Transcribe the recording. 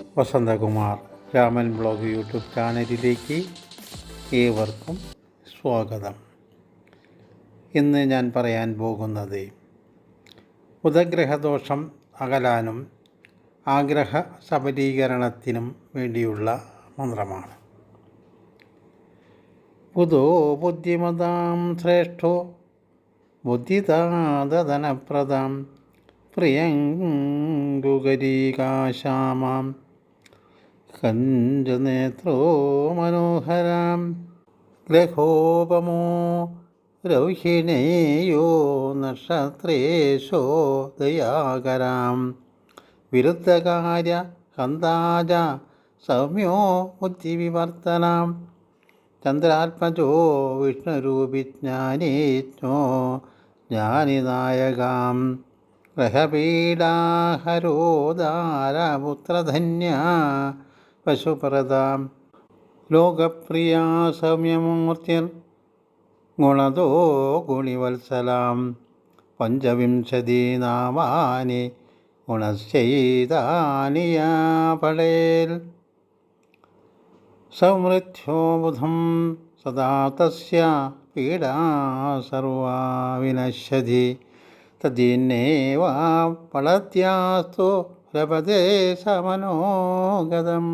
Vasanthakumar Raman blog YouTube ചാനലിലേക്ക് ഏവർക്കും സ്വാഗതം. ഇന്ന് ഞാൻ പറയാൻ പോകുന്നത് ബുധഗ്രഹദോഷം അകലാനും ആഗ്രഹ സബലീകരണത്തിനും വേണ്ടിയുള്ള മന്ത്രമാണ്. ബുധോ ബുദ്ധിമതാം ശ്രേഷ്ഠോ ബുദ്ധിതാദനപ്രദാം പ്രിയങ്കുകരീകാശാമാം കഞ്ചനേത്രോ മനോഹരാം. ഗ്രഹോപമോ രൗഹിണേയോ നക്ഷത്രേശോ ദയാകരാം. വിരുദ്ധകാര്യ ഹന്താജ സൗമ്യോ ബുദ്ധിവിവർത്തനാം. ചന്ദ്രാത്മജോ വിഷ്ണുരൂപിജ്ഞാനീജ്ഞോ ജ്ഞാനിനായകാം. ഗ്രഹപീഡാഹരോദാരപുത്രധന്യ പശുപ്രദാം ലോകപ്രിയാ സൗമ്യമൂർത്തിർ ഗുണദോ ഗുണിവത്സലാം. പഞ്ചവിംശതി നാമാനി ഗുണശ്ചൈതാനി യാ പടേൽ സമൃദ്ധ്യോ ബുധം സദാ തസ്യ പീഡാ സർവാ വിനശ്യതി തദ്ദിന്നേവാ പളത്യാസ്തു ലഭതേ സമനോഗതം